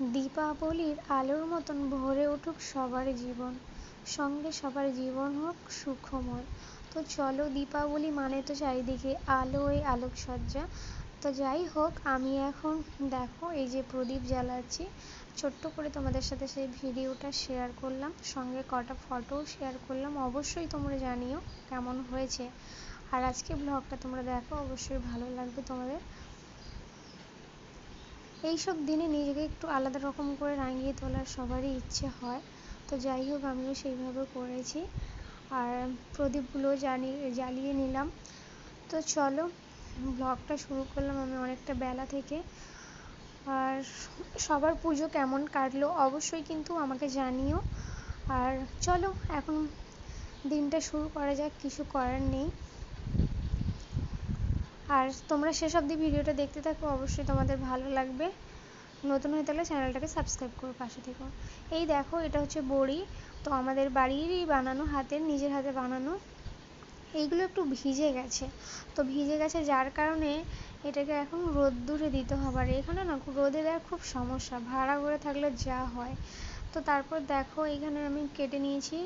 দীপাবলির আলোর মতন ভরে উঠুক সবার জীবন। সঙ্গে সবার জীবন হোক সুখময়। তো চলো দীপাবলি মানে তো চারিদিকে আলোয় আলোকসজ্জা। তো যাই হোক, আমি এখন দেখো এই যে প্রদীপ জ্বালাচ্ছি। ছোট্ট করে তোমাদের সাথে সেই ভিডিওটা শেয়ার করলাম। সঙ্গে কটা ফটোও শেয়ার করলাম। অবশ্যই তোমরা জানিও কেমন হয়েছে। আর আজকে ব্লগটা তোমরা দেখো, অবশ্যই ভালো লাগবে তোমাদের। এইসব দিনে নিজেকে একটু আলাদা রকম করে রাঙিয়ে তোলার সবারই ইচ্ছে হয়। তো যাই হোক, আমিও সেইভাবে করেছি। আর প্রদীপগুলো জানিয়ে জ্বালিয়ে নিলাম। তো চলো, ব্লগটা শুরু করলাম আমি অনেকটা বেলা থেকে। আর সবার পুজো কেমন কাটলো অবশ্যই কিন্তু আমাকে জানিও। আর চলো, এখন দিনটা শুরু করা যাক, কিছু করার নেই। আর তোমরা শেষ অবধি ভিডিওটা দেখতে থাকো, অবশ্যই তোমাদের ভালো লাগবে। নতুন হয়ে থাকলে চ্যানেলটাকে সাবস্ক্রাইব করো, পাশে থেকো। এই দেখো, এটা হচ্ছে বড়ি। তো আমাদের বাড়িরই বানানো, হাতের, নিজের হাতে বানানো। এইগুলো একটু ভিজে গেছে। তো ভিজে গেছে যার কারণে এটাকে এখন রোদ্দুরে দিতে হবে। আর এখানে না, রোদে দেওয়ার খুব সমস্যা। ভাড়া করে থাকলে যা হয়। তো তারপর দেখো, এখানে আমি কেটে নিয়েছি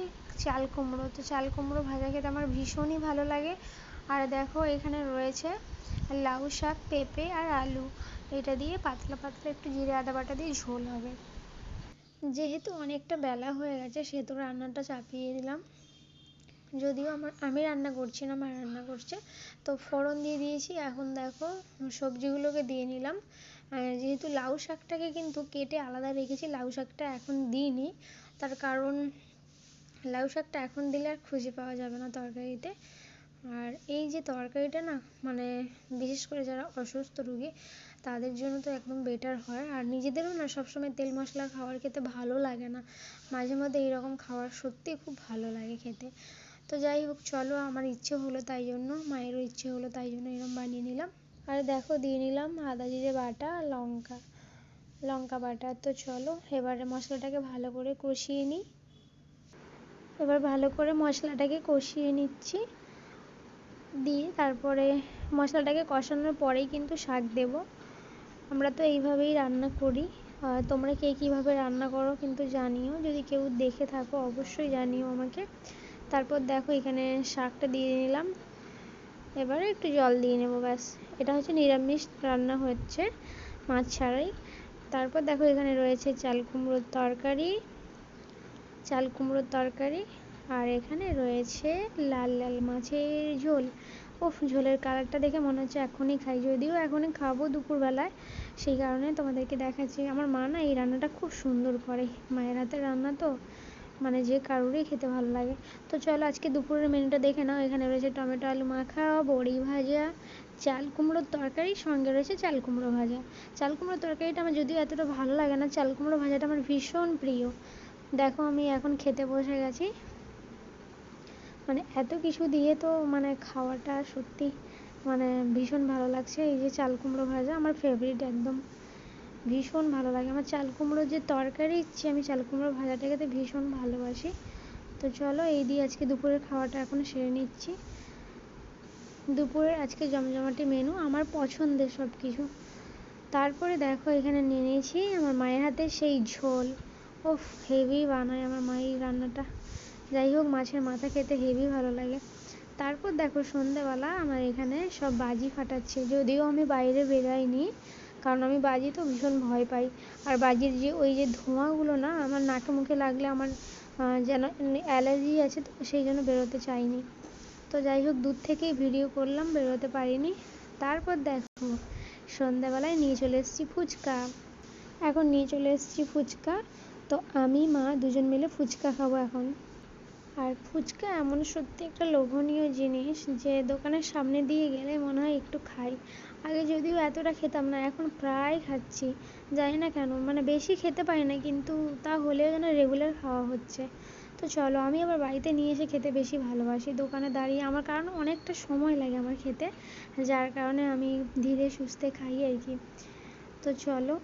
চাল কুমড়ো। তো চাল কুমড়ো ভাজা খেতে আমার ভীষণই ভালো লাগে। আর দেখো, এখানে রয়েছে লাউ শাক, পেঁপে আর আলু। এটা দিয়ে পাতলা পাতলা একটু জিরে আদা বাটা দিয়ে ঝোল হবে। যেহেতু অনেকটা বেলা হয়ে গেছে, সেহেতু রান্নাটা চাপিয়ে দিলাম। যদিও আমার, আমি রান্না করছি না, মা রান্না করছে। তো ফোড়ন দিয়ে দিয়েছি। এখন দেখো, সবজিগুলোকে দিয়ে নিলাম। যেহেতু লাউ শাকটাকে কিন্তু কেটে আলাদা রেখেছি, লাউ শাকটা এখন দিইনি। তার কারণ, লাউ শাকটা এখন দিলে আর খুঁজে পাওয়া যাবে না তরকারিতে। আর এই যে তরকারিটা না মানে বিশেষ করে যারা অসুস্থ রুগী, তাদের জন্য তো একদম বেটার হয়। আর নিজেদেরও না সবসময় তেল মশলা খাওয়ার খেতে ভালো লাগে না। মাঝে মধ্যে এইরকম খাওয়ার সত্যিই খুব ভালো লাগে খেতে। তো যাই হোক, চলো আমার ইচ্ছে হলো তাই জন্য, মায়েরও ইচ্ছে হলো তাই জন্য এরকম বানিয়ে নিলাম। আর দেখো, দিয়ে নিলাম আদা, জিরে বাটা, লঙ্কা। লঙ্কা বাটা, তো চলো এবারে মশলাটাকে ভালো করে কষিয়ে নিই। এবার ভালো করে মশলাটাকে কষিয়ে নিচ্ছি। দিয়ে তারপরে মশলাটাকে কষানোর পরেই কিন্তু শাক দেব। আমরা তো এইভাবেই রান্না করি। তোমরা কে কীভাবে রান্না করো কিন্তু জানিও। যদি কেউ দেখে থাকো, অবশ্যই জানিও আমাকে। তারপর দেখো এখানে শাকটা দিয়ে নিলাম। এবারে একটু জল দিয়ে নেব, ব্যাস। এটা হচ্ছে নিরামিষ রান্না হচ্ছে মাছ ছাড়াই। তারপর দেখো এখানে রয়েছে চাল কুমড়োর তরকারি। চাল কুমড়োর তরকারি। আর এখানে রয়েছে লাল লাল মাছের ঝোল। ওফ, ঝোলের কালারটা দেখে মনে হচ্ছে এখনই খাই। যদিও এখনই খাব দুপুরবেলায়, সেই কারণে তোমাদেরকে দেখাচ্ছি। আমার মা না এই রান্নাটা খুব সুন্দর করে। মায়ের হাতের রান্না তো মানে যে কারোরই খেতে ভালো লাগে। তো চলো আজকে দুপুরের মেনুটা দেখে নাও। এখানে রয়েছে টমেটো, আলু মাখা, বড়ি ভাজা, চাল কুমড়োর তরকারি, সঙ্গে রয়েছে চাল কুমড়ো ভাজা। চাল কুমড়োর তরকারিটা আমার যদিও এতটা ভালো লাগে না, চাল কুমড়ো ভাজাটা আমার ভীষণ প্রিয়। দেখো আমি এখন খেতে বসে গেছি। মানে এত কিছু দিয়ে তো মানে খাওয়াটা সত্যি মানে ভীষণ ভালো লাগছে। এই যে চাল কুমড়ো ভাজা আমার ফেভারিট একদম। ভীষণ ভালো লাগে। আমার চাল কুমড়োর যে তরকারি ইচ্ছে আমি চাল কুমড়ো ভাজাটা খেতে ভীষণ ভালোবাসি। তো চলো এই দিয়ে আজকে দুপুরের খাওয়াটা এখন সেরে নিচ্ছি। দুপুরের আজকে জমজমাটি মেনু আমার পছন্দের সব কিছু তারপরে দেখো এখানে নিয়ে নিয়েছি আমার মায়ের হাতে সেই ঝোল। ও হেভি বানায় আমার মায়ের রান্নাটা। যাই হোক, মাছের মাথা খেতে হেভি ভালো লাগে। তারপর দেখো সন্ধেবেলা আমার এখানে সব বাজি ফাটাচ্ছে। যদিও আমি বাইরে বেরাইনি কারণ আমি বাজি তো ভীষণ ভয় পাই। আর বাজির যে ওই যে ধোঁয়াগুলো না, আমার নাকে মুখে লাগলে আমার যেন অ্যালার্জি আছে তো, সেই জন্য বেরোতে চাইনি। তো যাই হোক, দূর থেকেই ভিডিও করলাম, বেরোতে পারিনি। তারপর দেখো সন্ধ্যাবেলায় নিয়ে চলে এসেছি ফুচকা। এখন নিয়ে চলে এসেছি ফুচকা। তো আমি, মা দুজন মিলে ফুচকা খাব এখন। আর ফুচকা এমন সত্যি একটা লোভনীয় জিনিস যে দোকানের সামনে দিয়ে গেলে মনে হয় একটু খাই। আগে যদিও এতটা খেতাম না, এখন প্রায় খাচ্ছি। জানি না কেন মানে বেশি খেতে পারি না, কিন্তু তা হলেও যেন রেগুলার খাওয়া হচ্ছে। তো চলো, আমি আবার বাড়িতে নিয়ে এসে খেতে বেশি ভালোবাসি। দোকানে দাঁড়িয়ে আমার কারণ অনেকটা সময় লাগে আমার খেতে, যার কারণে আমি ধীরে সুস্থে খাই আর কি। তো চলো,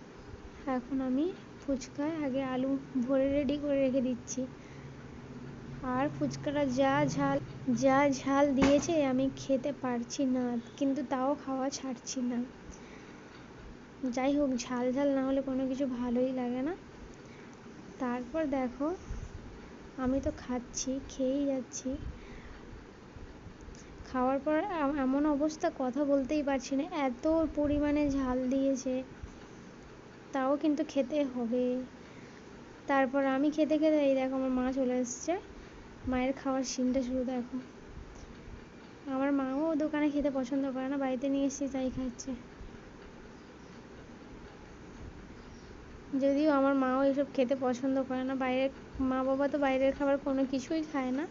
এখন আমি ফুচকায় আগে আলু ভরে রেডি করে রেখে দিচ্ছি। আর ফুচকাটা যা ঝাল যা ঝাল দিয়েছে আমি খেতে পারছি না, কিন্তু তাও খাওয়া ছাড়ছি না। যাই হোক, ঝাল ঝাল না হলে কোনো কিছু ভালোই লাগে না। তারপর দেখো, আমি তো খাচ্ছি, খেয়েই যাচ্ছি। খাওয়ার পর এমন অবস্থা, কথা বলতেই পারছি না। এত পরিমাণে ঝাল দিয়েছে, তাও কিন্তু খেতে হবে। তারপর আমি খেতে খেতে এই দেখো আমার মা চলে এসছে। মায়ের খাওয়ার সিনটা শুরু দেখো। আমার মাও দোকানে খেতে পছন্দ করে না, বাড়িতে নিয়ে এসেছি তাই খাচ্ছে। যদিও আমার মাও এসব খেতে পছন্দ করে না, বাইরের মা বাবা তো বাইরের খাবার কোনো কিছুই খায় না।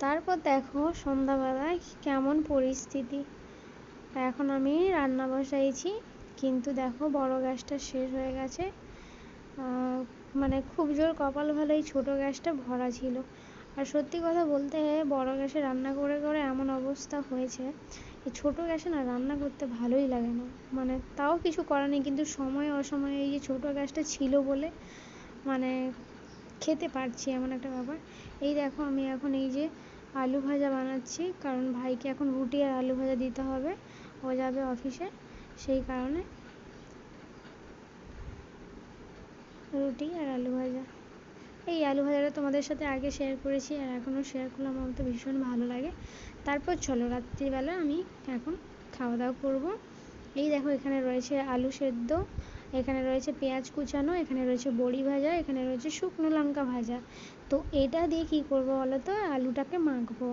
তারপর দেখো সন্ধ্যাবেলায় কেমন পরিস্থিতি। এখন আমি রান্না বসাইছি, কিন্তু দেখো বড় গ্যাসটা শেষ হয়ে গেছে। মানে খুব জোর কপাল ভালো এই ছোটো গ্যাসটা ভরা ছিল। আর সত্যি কথা বলতে বড় গ্যাসে রান্না করে করে এমন অবস্থা হয়েছে এই ছোটো গ্যাসে না রান্না করতে ভালোই লাগে না। মানে তাও কিছু করার নেই, কিন্তু সময় অসময়ে এই যে ছোটো গ্যাসটা ছিল বলে মানে খেতে পারছি এমন একটা ব্যাপার। এই দেখো আমি এখন এই যে আলু ভাজা বানাচ্ছি, কারণ ভাইকে এখন রুটি আর আলু ভাজা দিতে হবে। ও যাবে অফিসে, সেই কারণে রুটি আর আলু ভাজা। এই আলু ভাজাটা তোমাদের সাথে আগে শেয়ার করেছি আর এখনও শেয়ার করলাম, আমার তো ভীষণ ভালো লাগে। তারপর চলো, রাত্রিবেলা আমি এখন খাওয়া দাওয়া করব। এই দেখো, এখানে রয়েছে আলু সেদ্ধ, এখানে রয়েছে পেঁয়াজ কুচানো, এখানে রয়েছে বড়ি ভাজা, এখানে রয়েছে শুকনো লঙ্কা ভাজা। তো এটা দিয়ে কী করব বলো তো? আলুটাকে মাখবো।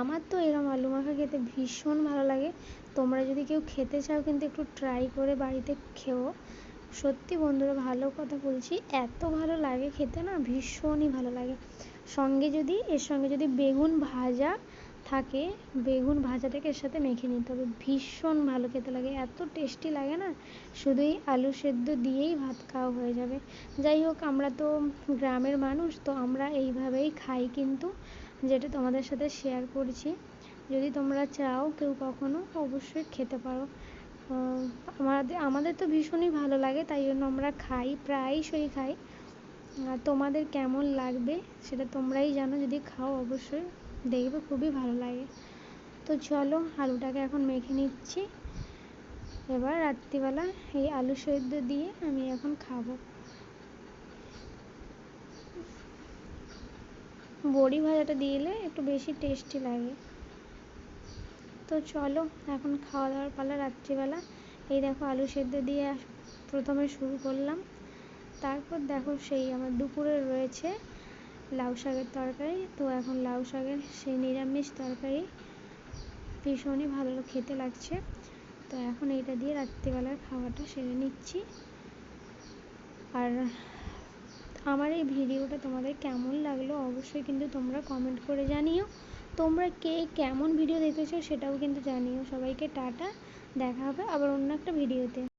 আমার তো এরকম আলু মাখা খেতে ভীষণ ভালো লাগে। তোমরা যদি কেউ খেতে চাও কিন্তু একটু ট্রাই করে বাড়িতে খেও। সত্যি বন্ধুরা ভালো কথা বলছি, এত ভালো লাগে খেতে না, ভীষণই ভালো লাগে। সঙ্গে যদি, এর সঙ্গে যদি বেগুন ভাজা থাকে, বেগুন ভাজাটাকে এর সাথে মেখে নিতে হবে। ভীষণ ভালো খেতে লাগে, এত টেস্টি লাগে না, শুধু এই আলু সেদ্ধ দিয়েই ভাত খাওয়া হয়ে যাবে। যাই হোক, আমরা তো গ্রামের মানুষ, তো আমরা এইভাবেই খাই কিন্তু, যেটা তোমাদের সাথে শেয়ার করছি। যদি তোমরা চাও কেউ কখনো, অবশ্যই খেতে পারো। আমাদের আমাদের তো ভীষণই ভালো লাগে, তাই জন্য আমরা খাই, প্রায়শই খাই। আর তোমাদের কেমন লাগবে সেটা তোমরাই জানো, যদি খাও অবশ্যই দেখবে, খুবই ভালো লাগে। তো চলো, আলুটাকে এখন মেখে নিচ্ছি। এবার রাত্রিবেলা এই আলু সেদ্ধ দিয়ে আমি এখন খাব। বড়ি ভাজাটা দিলে একটু বেশি টেস্টি লাগে। তো চলো, এখন খাওয়া দাওয়ার পালা রাত্রিবেলা। এই দেখো আলু সেদ্ধ দিয়ে প্রথমে শুরু করলাম। তারপর দেখো সেই আমার দুপুরে রয়েছে লাউ শাকের তরকারি। তো এখন লাউ শাকের সেই নিরামিষ তরকারি ভীষণই ভালো খেতে লাগছে। তো এখন এইটা দিয়ে রাত্রিবেলার খাওয়াটা সেরে নিচ্ছি। আর আমার এই ভিডিওটা তোমাদের কেমন লাগল অবশ্যই কিন্তু তোমরা কমেন্ট করে জানিও। তোমরা কে কেমন ভিডিও দেখেছ সেটাও কিন্তু জানিও। সবাইকে টাটা, দেখা হবে আবার অন্য একটা ভিডিওতে